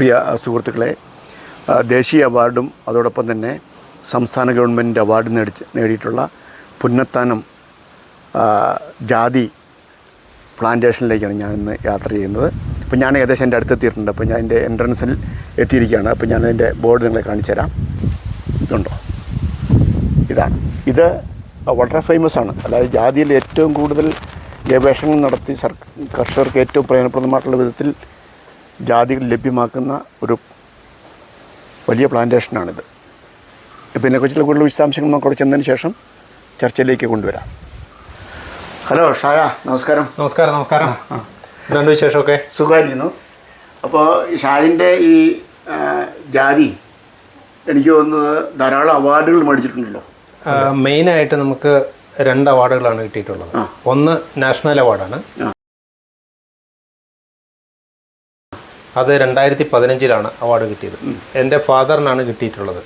പ്രിയ സുഹൃത്തുക്കളെ ദേശീയ അവാർഡും അതോടൊപ്പം തന്നെ സംസ്ഥാന ഗവൺമെന്റ് അവാർഡ് നേടിച്ച് നേടിയിട്ടുള്ള പുന്നത്താനം ജാതി പ്ലാന്റേഷനിലേക്കാണ് ഞാൻ ഇന്ന് യാത്ര ചെയ്യുന്നത്. അപ്പോൾ ഞാൻ ഏകദേശം എന്റെ അടുത്തെത്തിയിട്ടുണ്ട് അപ്പോൾ ഞാൻ എന്റെ എൻട്രൻസിൽ എത്തിയിരിക്കുകയാണ്. അപ്പോൾ ഞാൻ അതിന്റെ ബോർഡ് നിങ്ങളെ കാണിച്ചു തരാം. ഇതുണ്ടോ? ഇതാണ്. ഇത് വളരെ ഫേമസ് ആണ്. അതായത് ജാതിയിൽ ഏറ്റവും കൂടുതൽ ഗവേഷണം നടത്തി സർ കർഷകർക്ക് ഏറ്റവും പ്രയോജനപ്രദമായിട്ടുള്ള വിധത്തിൽ ജാതികൾ ലഭ്യമാക്കുന്ന ഒരു വലിയ പ്ലാന്റേഷനാണിത്. ഇപ്പം ഇതിനെക്കുറിച്ചുള്ള കൂടുതൽ വിശദാംശങ്ങൾ നമുക്ക് അവിടെ ചെന്നതിന് ശേഷം ചർച്ചയിലേക്ക് കൊണ്ടുവരാം. ഹലോ ഷായ നമസ്കാരം. നമസ്കാരം നമസ്കാരം. എന്തുണ്ട് വിശേഷമൊക്കെ? സുഖമായിരിക്കുന്നു. അപ്പോൾ ഷാജിന്റെ ഈ ജാതി എനിക്ക് തോന്നുന്നത് ധാരാളം അവാർഡുകൾ മേടിച്ചിട്ടുണ്ടല്ലോ. മെയിനായിട്ട് നമുക്ക് രണ്ട് അവാർഡുകളാണ് കിട്ടിയിട്ടുള്ളത്. ഒന്ന് നാഷണൽ അവാർഡാണ്. അത് രണ്ടായിരത്തി പതിനഞ്ചിലാണ് അവാർഡ് കിട്ടിയത്. എന്റെ ഫാദറിനാണ് കിട്ടിയിട്ടുള്ളത്.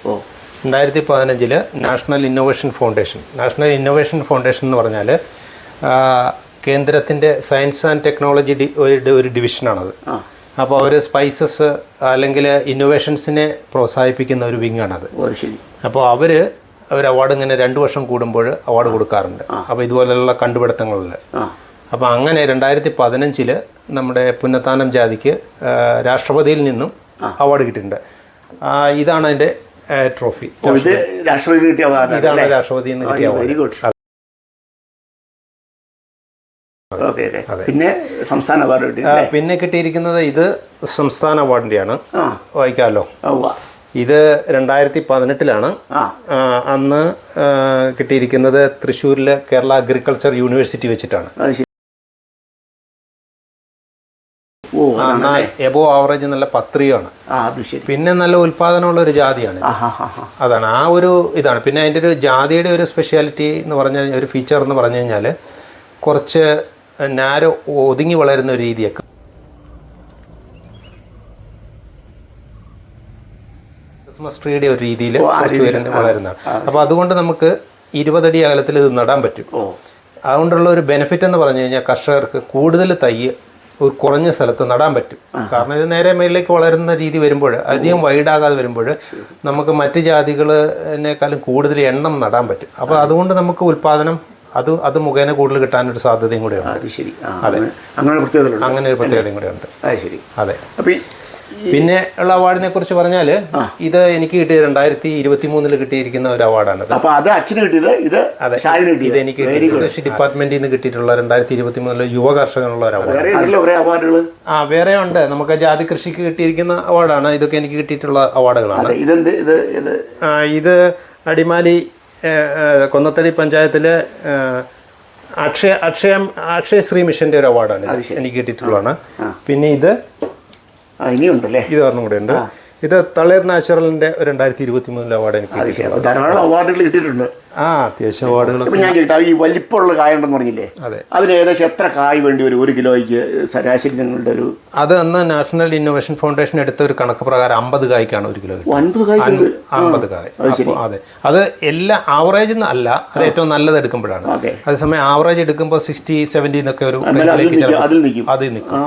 രണ്ടായിരത്തി പതിനഞ്ചിൽ national innovation foundation national innovation foundation എന്ന് പറഞ്ഞാൽ കേന്ദ്രത്തിന്റെ സയൻസ് ആൻഡ് ടെക്നോളജി ഡി ഒരു ഒരു ഡിവിഷനാണത്. അപ്പോൾ അവർ സ്പൈസസ് അല്ലെങ്കിൽ ഇന്നോവേഷൻസിനെ പ്രോത്സാഹിപ്പിക്കുന്ന ഒരു വിങ്ങാണത്. അപ്പോൾ അവർ അവർ അവാർഡ് ഇങ്ങനെ രണ്ട് വർഷം കൂടുമ്പോൾ അവാർഡ് കൊടുക്കാറുണ്ട്. അപ്പോൾ ഇതുപോലെയുള്ള കണ്ടുപിടുത്തങ്ങളിൽ അപ്പോൾ അങ്ങനെ രണ്ടായിരത്തി പതിനഞ്ചിൽ നമ്മുടെ പുന്നത്താനം ജാതിക്ക് രാഷ്ട്രപതിയിൽ നിന്നും അവാർഡ് കിട്ടിയിട്ടുണ്ട്. ഇതാണ് അതിന്റെ ട്രോഫി രാഷ്ട്രപതി കിട്ടിയ ഇതാണ് രാഷ്ട്രപതി കിട്ടിയ അവാർഡ് പിന്നെ സംസ്ഥാന അവാർഡ് കിട്ടി പിന്നെ കിട്ടിയിരിക്കുന്നത് ഇത് സംസ്ഥാന അവാർഡിന്റെയാണ് വായിക്കാമല്ലോ. ഇത് രണ്ടായിരത്തി പതിനെട്ടിലാണ് അന്ന് കിട്ടിയിരിക്കുന്നത് തൃശ്ശൂരിലെ കേരള അഗ്രികൾച്ചർ യൂണിവേഴ്സിറ്റി വെച്ചിട്ടാണ്. എബോ ആവറേജ് നല്ല പത്രികയാണ്. പിന്നെ നല്ല ഉൽപാദനമുള്ള ഒരു ജാതിയാണ് അതാണ്. ആ ഒരു ഇതാണ്. പിന്നെ അതിന്റെ ഒരു ജാതിയുടെ ഒരു സ്പെഷ്യാലിറ്റി എന്ന് പറഞ്ഞ ഒരു ഫീച്ചർ എന്ന് പറഞ്ഞു കഴിഞ്ഞാൽ കുറച്ച് നാരോ ഒതുങ്ങി വളരുന്ന ഒരു രീതിയൊക്കെ. ക്രിസ്മസ് ട്രീയുടെ ഒരു രീതിയിൽ കുറച്ച് വളരുന്നതാണ്. അപ്പോൾ അതുകൊണ്ട് നമുക്ക് ഇരുപതടി അകലത്തിൽ ഇത് നടാൻ പറ്റും. അതുകൊണ്ടുള്ള ഒരു ബെനിഫിറ്റ് എന്ന് പറഞ്ഞു കഴിഞ്ഞാൽ കർഷകർക്ക് കൂടുതൽ തൈ ഒരു കുറഞ്ഞ സ്ഥലത്ത് നടാൻ പറ്റും. കാരണം ഇത് നേരെ മേലിലേക്ക് വളരുന്ന രീതി വരുമ്പോൾ അധികം വൈഡാകാതെ വരുമ്പോൾ നമുക്ക് മറ്റ് ജാതികളെക്കാളും കൂടുതൽ എണ്ണം നടാൻ പറ്റും. അപ്പോൾ അതുകൊണ്ട് നമുക്ക് ഉൽപ്പാദനം അത് അത് മുഖേന കൂടുതൽ കിട്ടാനൊരു സാധ്യതയും കൂടെയുണ്ട് അത് ശരി. ആ അങ്ങനെ പ്രത്യേകത അങ്ങനെ ഒരു പ്രത്യേകതയും കൂടെ ഉണ്ട്. അത് ശരി. അതെ. അപ്പം പിന്നെ ഉള്ള അവാർഡിനെ കുറിച്ച് പറഞ്ഞാൽ ഇത് എനിക്ക് കിട്ടിയത് രണ്ടായിരത്തി ഇരുപത്തി മൂന്നിൽ കിട്ടിയിരിക്കുന്ന ഒരു അവാർഡാണ് അപ്പൊ അത് അച്ഛന് കിട്ടിയത് ഇത് അതെ. ഇത് എനിക്ക് കൃഷി ഡിപ്പാർട്ട്മെന്റിൽ നിന്ന് കിട്ടിയിട്ടുള്ള രണ്ടായിരത്തി ഇരുപത്തി മൂന്നിലെ യുവ കർഷകനുള്ള ഒരു അവാർഡ് ആ വേറെ ഉണ്ട്. നമുക്ക് ജാതി കൃഷിക്ക് കിട്ടിയിരിക്കുന്ന അവാർഡാണ് ഇതൊക്കെ എനിക്ക് കിട്ടിയിട്ടുള്ള അവാർഡുകളാണ് ഇത് ഇത് ആ, ഇത് അടിമാലി കൊന്നത്തടി പഞ്ചായത്തിലെ അക്ഷയ അക്ഷയ അക്ഷയശ്രീ മിഷന്റെ ഒരു അവാർഡാണ്. എനിക്ക് കിട്ടിയിട്ടുള്ളതാണ്. പിന്നെ ഇത് ഇനിയുണ്ടല്ലേ? ഇത് ഒരെണ്ണം കൂടെ ഉണ്ട്. ഇത് തളേർ നാച്ചുറലിന്റെ രണ്ടായിരത്തി ഇരുപത്തി മൂന്നിലെ അവാർഡ് എനിക്ക് ധാരാളം അവാർഡുകൾ കിട്ടിയിട്ടുണ്ട്. ആ അത്യാവശ്യം ഞാൻ കേട്ടോ ഈ വലിപ്പമുള്ള കായ ഉണ്ടെന്ന് പറഞ്ഞില്ലേ? അതെ. അതിന് ഏകദേശം എത്ര കായ് വേണ്ടി വരും? ഒരു കിലോയ്ക്ക് ശരാശരി ഞങ്ങളുടെ ഒരു അത് അന്ന് നാഷണൽ ഇന്നോവേഷൻ ഫൗണ്ടേഷൻ എടുത്ത ഒരു കണക്ക് പ്രകാരം അമ്പത് കായ്ക്കാണ് ഒരു കിലോ അമ്പത് അൻപത് കായ് അമ്പത് കായ്. അപ്പോൾ അതെ. അത് എല്ലാ ആവറേജ് അല്ല അത് ഏറ്റവും നല്ലത് എടുക്കുമ്പോഴാണ്. അതേസമയം ആവറേജ് എടുക്കുമ്പോൾ സിക്സ്റ്റി സെവന്റി എന്നൊക്കെ ഒരു അതിൽ നിൽക്കും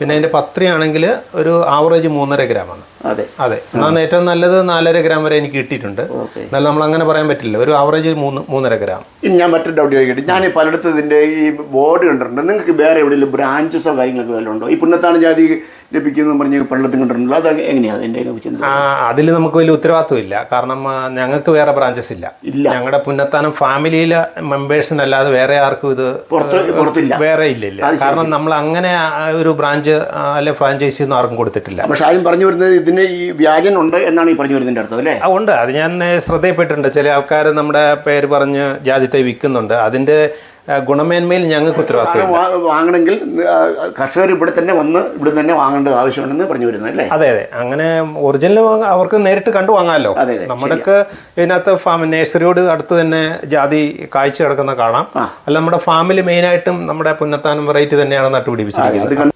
പിന്നെ അതിന്റെ പത്രയാണെങ്കിൽ ഒരു ആവറേജ് മൂന്നര ഗ്രാമാണ്. അതെ. അതെ. എന്നാൽ ഏറ്റവും നല്ലത് നാലര ഗ്രാം വരെ എനിക്ക് കിട്ടിയിട്ടുണ്ട്. എന്നാലും എന്നാൽ നമ്മൾ അങ്ങനെ പറയാൻ പറ്റില്ല. ഒരു ആവറേജ് മൂന്ന് മൂന്നര ഗ്രാം. ഞാൻ മറ്റൊരു ഡൗട്ട് ചോദിക്കട്ടെ. ഞാൻ പലയിടത്തും ഇതിന്റെ ഈ ബോർഡ് കണ്ടിട്ടുണ്ട്. നിങ്ങൾക്ക് വേറെ എവിടെയെങ്കിലും ബ്രാഞ്ചസോ കാര്യങ്ങളൊക്കെ വല്ലതും ഉണ്ടോ? ഈ പുന്നത്താണ് ജാതി ലഭിക്കുന്നു പറഞ്ഞ് പലയിടത്തും കണ്ടിട്ടുണ്ടല്ലോ. അത് എങ്ങനെയാണ് അതിന്റെ ചിന്ത അതിൽ നമുക്ക് വലിയ ഉത്തരവാദിത്വം ഇല്ല കാരണം ഞങ്ങൾക്ക് വേറെ ബ്രാഞ്ചസ് ഇല്ല. ഞങ്ങളുടെ പുന്നത്താനം ഫാമിലിയിലെ മെമ്പേഴ്സിനല്ലാതെ വേറെ ആർക്കും ഇത് പുറത്തില്ല. വേറെ ഇല്ല ഇല്ല. കാരണം നമ്മൾ അങ്ങനെ ഒരു ബ്രാഞ്ച് അല്ലെ ഫ്രാഞ്ചൈസി ഒന്നും ആർക്കും കൊടുത്തിട്ടില്ല. പക്ഷെ ആദ്യം പറഞ്ഞു വരുന്നത് ഇതിന് ഈ വ്യാജൻ ഉണ്ട് എന്നാണ് ഈ പറഞ്ഞു വരുന്നതിന്റെ അർത്ഥം അല്ലേ? ഉണ്ട്. അത് ഞാൻ ശ്രദ്ധയപ്പെട്ടിട്ടുണ്ട് ചില ആൾക്കാർ നമ്മുടെ പേര് പറഞ്ഞ് ജാതിത്തെ വിൽക്കുന്നുണ്ട് അതിന്റെ ഗുണമേന്മയിൽ ഞങ്ങൾക്ക് ഉത്തരവാദിത്വം സാധനം വാങ്ങണമെങ്കിൽ കർഷകർ ഇവിടെ തന്നെ വന്ന് ഇവിടെ തന്നെ വാങ്ങേണ്ടത് ആവശ്യമുണ്ടെന്ന് പറഞ്ഞു വരുന്നത് അല്ലേ? അതെ അതെ. അങ്ങനെ ഒറിജിനൽ അവർക്ക് നേരിട്ട് കണ്ടു വാങ്ങാമല്ലോ. നമ്മുടെയൊക്കെ ഇതിനകത്ത് ഫാം നേഴ്സറിയോട് അടുത്ത് തന്നെ ജാതി കാഴ്ച കിടക്കുന്ന കാണാം. അല്ല നമ്മുടെ ഫാമിൽ മെയിനായിട്ടും നമ്മുടെ പുന്നത്താനം വെറൈറ്റി തന്നെയാണ് നട്ടുപിടിപ്പിച്ചിരിക്കുന്നത്.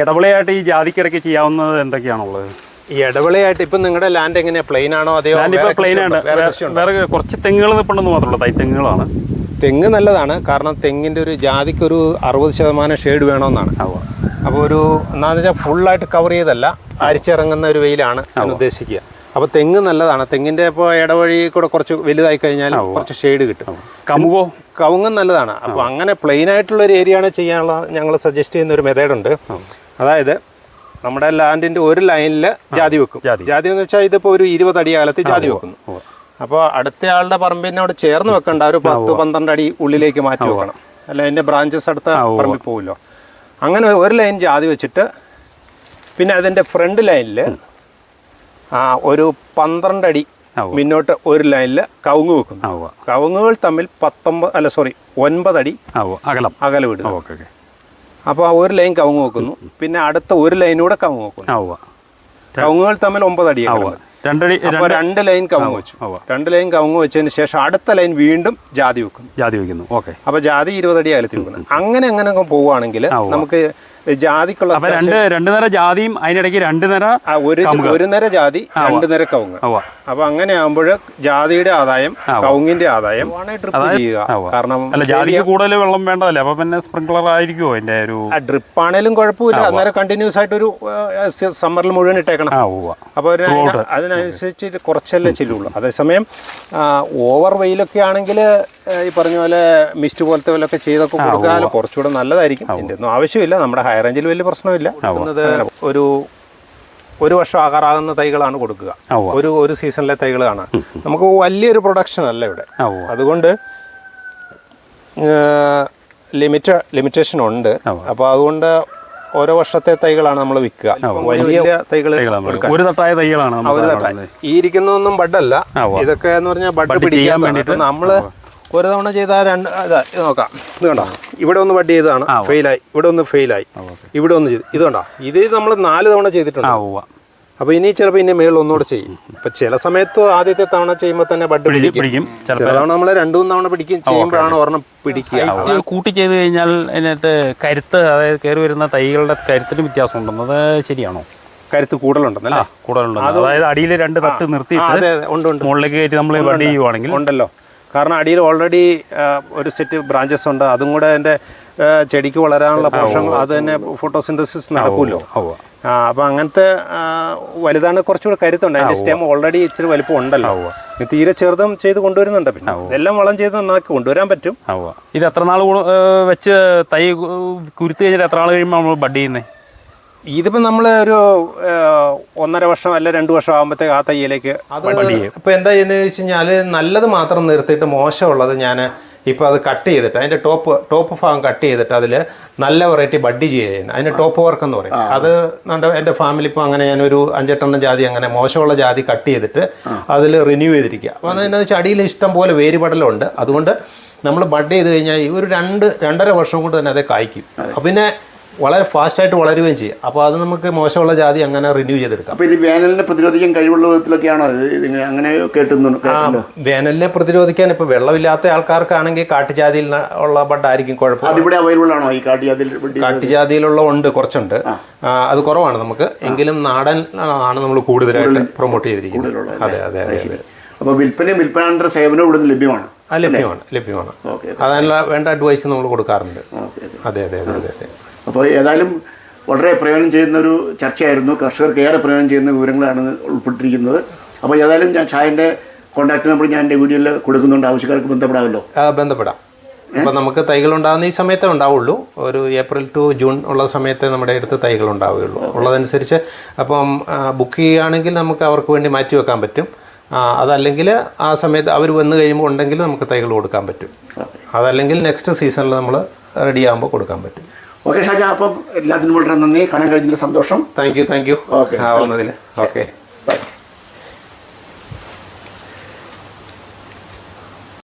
ഇടവിളയായിട്ട് ഈ ജാതിക്കിടയ്ക്ക് ചെയ്യാവുന്നത് എന്തൊക്കെയാണുള്ളത്? ഈ ഇടവിളയായിട്ട് ഇപ്പം നിങ്ങളുടെ ലാൻഡ് എങ്ങനെയാ? പ്ലെയിൻ ആണോ അതെയോ? ലാൻഡ് ഇപ്പോൾ പ്ലെയിൻ ആണ്. വേറെ കുറച്ച് തെങ്ങുകൾ നിൽപ്പുണ്ടെന്ന് മാത്രമല്ല തൈ തെങ്ങുകളാണ്. തെങ്ങ് നല്ലതാണ്. കാരണം തെങ്ങിന്റെ ഒരു ജാതിക്ക് ഒരു അറുപത് ശതമാനം ഷെയ്ഡ് വേണമെന്നാണ്. അപ്പോൾ ഒരു എന്നാന്ന് വെച്ചാൽ ഫുള്ളായിട്ട് കവർ ചെയ്തല്ല. അരിച്ചിറങ്ങുന്ന ഒരു വെയിലാണ് ഞാൻ ഉദ്ദേശിക്കുക. അപ്പോൾ തെങ്ങ് നല്ലതാണ്. തെങ്ങിന്റെ ഇപ്പോൾ ഇടവഴി കൂടെ കുറച്ച് വലുതായി കഴിഞ്ഞാൽ കുറച്ച് ഷെയ്ഡ് കിട്ടും. കമുകോ കവുങ്ങും? നല്ലതാണ്. അപ്പോൾ അങ്ങനെ പ്ലെയിൻ ആയിട്ടുള്ള ഒരു ഏരിയ ആണ് ചെയ്യാനുള്ള ഞങ്ങൾ സജസ്റ്റ് ചെയ്യുന്ന ഒരു മെത്തേഡ് ഉണ്ട്. അതായത് നമ്മുടെ ലാൻഡിന്റെ ഒരു ലൈനിൽ ജാതി വെക്കും. ജാതി. എന്ന് വെച്ചാൽ ഇതിപ്പോൾ ഒരു ഇരുപത് അടി അകലത്തിൽ ജാതി വെക്കുന്നു. അപ്പോൾ അടുത്ത ആളുടെ പറമ്പിനോട് ചേർന്ന് വെക്കണ്ട. ഒരു പത്ത് പന്ത്രണ്ട് അടി ഉള്ളിലേക്ക് മാറ്റി വെക്കണം. അല്ല അതിന്റെ ബ്രാഞ്ചസ് അടുത്ത പറമ്പിൽ പോകുമല്ലോ അങ്ങനെ ഒരു ലൈൻ ജാതി വെച്ചിട്ട് പിന്നെ അതിന്റെ ഫ്രണ്ട് ലൈനിൽ ഒരു പന്ത്രണ്ട് അടി ഉവ്വ്. മുന്നോട്ട് ഒരു ലൈനിൽ കവുങ്ങ് വെക്കും കവുങ്ങുകൾ തമ്മിൽ പത്തൊമ്പത് അല്ല സോറി ഒൻപതടി അകലം. അകലെ വിടും അപ്പോൾ ആ ഒരു ലൈൻ കവുങ്ങ് വെക്കുന്നു. പിന്നെ അടുത്ത ഒരു ലൈനൂടെ കവുങ്ങ് വെക്കുന്നു. കവുങ്ങുകൾ തമ്മിൽ ഒമ്പതടി രണ്ടടി അപ്പോൾ രണ്ട് ലൈൻ കവുങ്ങ് വെച്ചു. രണ്ട് ലൈൻ കവുങ്ങ് വെച്ചതിന് ശേഷം അടുത്ത ലൈൻ വീണ്ടും ജാതി വെക്കുന്നു. ജാതി വെക്കുന്നു. ഓക്കെ. അപ്പോൾ ജാതി ഇരുപതടി അകലത്തിൽ വെക്കുന്നു. അങ്ങനെ അങ്ങനെ അങ്ങ് പോവുകയാണെങ്കിൽ നമുക്ക് ജാതിക്കുള്ള അപ്പൊ രണ്ട് രണ്ട് നിര ജാതിയും അതിനിടയ്ക്ക് രണ്ട് നിര ഒരു ഒരു നിര ജാതി രണ്ട് നിര കവുങ്ങ് അപ്പൊ അങ്ങനെ ആകുമ്പോൾ ജാതിയുടെ ആദായം കവുങ്ങിന്റെ ആദായം കാരണം അല്ല ജാതിക്ക് കൂടുതൽ വെള്ളം വേണ്ടതല്ലേ? അപ്പൊ പിന്നെ സ്പ്രിങ്ക്ലർ ആയിരിക്കുമോ അതിന്റെ ഒരു ഡ്രിപ്പ് ആണേലും കുഴപ്പമില്ല. അന്നേരം കണ്ടിന്യൂസ് ആയിട്ട് ഒരു സമ്മറിൽ മുഴുവൻ ഇട്ടേക്കണം. അപ്പൊ അപ്പോൾ അതിനനുസരിച്ച് കുറച്ചല്ലേ ചെല്ലുള്ളൂ. അതേസമയം ഓവർ വെയിലൊക്കെ ആണെങ്കിൽ ഈ പറഞ്ഞ പോലെ മിസ്റ്റ് പോലത്തെ പോലൊക്കെ ചെയ്തൊക്കെ കൊടുക്കാൻ കുറച്ചുകൂടെ നല്ലതായിരിക്കും. ഇതിന്റെ ഒന്നും ആവശ്യമില്ല. നമ്മുടെ ഹൈ റേഞ്ചിൽ വലിയ പ്രശ്നമില്ല. കൊടുക്കുന്നത് ഒരു ഒരു വർഷം ആകാറാകുന്ന തൈകളാണ് കൊടുക്കുക. ഒരു ഒരു സീസണിലെ തൈകളാണ്. നമുക്ക് വലിയൊരു പ്രൊഡക്ഷൻ അല്ല ഇവിടെ. അതുകൊണ്ട് ലിമിറ്റ് ലിമിറ്റേഷൻ ഉണ്ട്. അപ്പോൾ അതുകൊണ്ട് ഓരോ വർഷത്തെ തൈകളാണ് നമ്മൾ വിൽക്കുക. വലിയ തൈകൾ ഒരു തട്ടായ തൈകളാണ് ഒരു തട്ടായി. ഈ ഇരിക്കുന്നതൊന്നും ബഡല്ല. ഇതൊക്കെ എന്ന് പറഞ്ഞാൽ ബഡ് പിടിക്കാൻ വേണ്ടിയിട്ട്. നമ്മൾ ഒരു തവണ ചെയ്ത രണ്ട് ഇതാ ഇത് നോക്കാം. ഇത് കണ്ടോ? ഇവിടെ ഒന്ന് വട്ടി ചെയ്തതാണ്. ഫെയിലായി ഇവിടെ ഒന്ന് ഫെയിലായി ഇവിടെ ഒന്ന് ചെയ്തു. ഇത് കണ്ടോ? ഇത് നമ്മൾ നാല് തവണ ചെയ്തിട്ടുണ്ട്. അപ്പോൾ അപ്പൊ ഇനി ചിലപ്പോൾ ഇനി മേളിൽ ഒന്നുകൂടെ ചെയ്യും. അപ്പൊ ചില സമയത്ത് ആദ്യത്തെ തവണ ചെയ്യുമ്പോൾ തന്നെ ബഡ് പിടിക്കും ചില തവണ നമ്മൾ രണ്ടു മൂന്ന് തവണ പിടിക്കും ചെയ്യുമ്പോഴാണ് ഒരെണ്ണം പിടിക്കുക. കൂട്ടി ചെയ്ത് കഴിഞ്ഞാൽ അതിനകത്ത് കരുത്ത് അതായത് കയറി വരുന്ന തൈകളുടെ കരുത്തിന് വ്യത്യാസം ഉണ്ടെന്ന് അത് ശരിയാണോ? കരുത്ത് കൂടുതലുണ്ടെന്നല്ലേ? കൂടുതലുണ്ട് അതായത് അടിയിൽ രണ്ട് തട്ട് നിർത്തി മുകളിലേക്ക് കയറ്റി നമ്മൾ വണ്ടി ചെയ്യുവാണെങ്കിൽ ഉണ്ടല്ലോ. കാരണം അടിയിൽ ഓൾറെഡി ഒരു സെറ്റ് ബ്രാഞ്ചസ് ഉണ്ട്. അതും കൂടെ അതിന്റെ ചെടിക്ക് വളരാനുള്ള പോഷകങ്ങൾ അത് തന്നെ ഫോട്ടോസിന്തസിസ് നടക്കുമല്ലോ അപ്പോൾ ആ അപ്പം അങ്ങനത്തെ വലുതാണ് കുറച്ചുകൂടെ കരുത്തുണ്ട്. അതിന്റെ സ്റ്റെം ഓൾറെഡി ഇച്ചിരി വലിപ്പം ഉണ്ടല്ലോ. തീരെ ചെറുതും ചെയ്ത് കൊണ്ടുവരുന്നുണ്ട് പിന്നെ. ഇതെല്ലാം വളം ചെയ്ത് നന്നാക്കി കൊണ്ടുവരാൻ പറ്റും. ഇത് എത്ര നാൾ വെച്ച് തൈ കുരുത്ത് കഴിഞ്ഞിട്ട് എത്ര നാൾ കഴിയുമ്പോൾ നമ്മൾ ബഡ് ചെയ്യുന്നത് ഇതിപ്പോ നമ്മൾ ഒരു ഒന്നര വർഷം അല്ല രണ്ട് വർഷം ആകുമ്പോഴത്തേക്ക് ആ തയ്യലേക്ക് അത് ഇപ്പൊ എന്താ ചെയ്യുന്നത് വെച്ച് കഴിഞ്ഞാൽ നല്ലത് മാത്രം നിർത്തിയിട്ട് മോശമുള്ളത് ഞാൻ ഇപ്പോൾ അത് കട്ട് ചെയ്തിട്ട് അതിന്റെ ടോപ്പ് ടോപ്പ് ഭാഗം കട്ട് ചെയ്തിട്ട് അതിൽ നല്ല വെറൈറ്റി ബഡ്ഡി ചെയ്യുന്നത് അതിന്റെ ടോപ്പ് വർക്ക് എന്ന് പറയും. അത് നമ്മുടെ എന്റെ ഫാമിലി ഇപ്പോൾ അങ്ങനെ ഞാൻ ഒരു അഞ്ചെട്ടെണ്ണം ജാതി അങ്ങനെ മോശമുള്ള ജാതി കട്ട് ചെയ്തിട്ട് അതിൽ റിന്യൂ ചെയ്തിരിക്കുക. അപ്പോൾ അതെന്താണെന്ന് വെച്ചാൽ അടിയിൽ ഇഷ്ടം പോലെ വേരുപടലുണ്ട്. അതുകൊണ്ട് നമ്മൾ ബഡ് ചെയ്ത് കഴിഞ്ഞാൽ ഈ ഒരു രണ്ട് രണ്ടര വർഷം കൊണ്ട് തന്നെ അത് കായ്ക്കും. അപ്പം പിന്നെ വളരെ ഫാസ്റ്റായിട്ട് വളരുകയും ചെയ്യും. അപ്പോൾ അത് നമുക്ക് മോശമുള്ള ജാതി അങ്ങനെ റിന്യൂ ചെയ്തെടുക്കാം. അപ്പോൾ ഇത് വേനലിനെ പ്രതിരോധിക്കാൻ കഴിവുള്ള വിധത്തിലൊക്കെയാണോ അങ്ങനെ കേട്ടുന്നു ആ വേനലിനെ പ്രതിരോധിക്കാൻ ഇപ്പോൾ വെള്ളമില്ലാത്ത ആൾക്കാർക്കാണെങ്കിൽ കാട്ടുജാതിയിൽ ഉള്ള ബഡായിരിക്കും കുഴപ്പം. അതിവിടെ അവൈലബിൾ ആണോ ഈ കാട്ടുജാതിയിൽ കാട്ടുജാതിയിലുള്ള ഉണ്ട് കുറച്ചുണ്ട്. അത് കുറവാണ് നമുക്ക്. എങ്കിലും നാടൻ ആണ് നമ്മൾ കൂടുതലായിട്ട് പ്രൊമോട്ട് ചെയ്തിരിക്കുന്നത്. അതെ അതെ അതെ അതെ അപ്പോൾ വിൽപ്പനയും വിൽപ്പനാനന്തര സേവനവും ഇവിടെ നിന്ന് ലഭ്യമാണ്. ആ ലഭ്യമാണ് ലഭ്യമാണ്. ഓക്കെ അതിനുള്ള വേണ്ട അഡ്വൈസ് നമ്മൾ കൊടുക്കാറുണ്ട്. അതെ അതെ അതെ അതെ അപ്പോൾ ഏതായാലും വളരെ പ്രയോജനം ചെയ്യുന്ന ഒരു ചർച്ചയായിരുന്നു. കർഷകർക്ക് ഏറെ പ്രയോജനം ചെയ്യുന്ന വിവരങ്ങളാണ് ഉൾപ്പെട്ടിരിക്കുന്നത്. അപ്പോൾ ഏതായാലും ഞാൻ ഷായന്റെ കോൺടാക്ട് നമ്പർ ഞാൻ എന്റെ വീഡിയോയിൽ കൊടുക്കുന്നുണ്ട്. ആവശ്യക്കാർക്ക് ബന്ധപ്പെടാമല്ലോ? ബന്ധപ്പെടാം. അപ്പം നമുക്ക് തൈകൾ ഉണ്ടാകുന്ന ഈ സമയത്തേ ഉണ്ടാവുള്ളൂ. ഒരു ഏപ്രിൽ ടു ജൂൺ ഉള്ള സമയത്തെ നമ്മുടെ അടുത്ത് തൈകൾ ഉണ്ടാവുകയുള്ളൂ. ഉള്ളതനുസരിച്ച് അപ്പം ബുക്ക് ചെയ്യുകയാണെങ്കിൽ നമുക്ക് അവർക്ക് വേണ്ടി മാറ്റി വെക്കാൻ പറ്റും. അതല്ലെങ്കിൽ ആ സമയത്ത് അവർ വന്നു കഴിയുമ്പോൾ ഉണ്ടെങ്കിൽ നമുക്ക് തൈകൾ കൊടുക്കാൻ പറ്റും. അതല്ലെങ്കിൽ നെക്സ്റ്റ് സീസണിൽ നമ്മൾ റെഡി ആകുമ്പോൾ കൊടുക്കാൻ പറ്റും. ഓക്കെ ഷാജ അപ്പം എല്ലാത്തിനും വളരെ നന്ദി. കാണാൻ കഴിഞ്ഞതിൽ സന്തോഷം. Thank you thank you okay ആവുന്നതിൽ okay by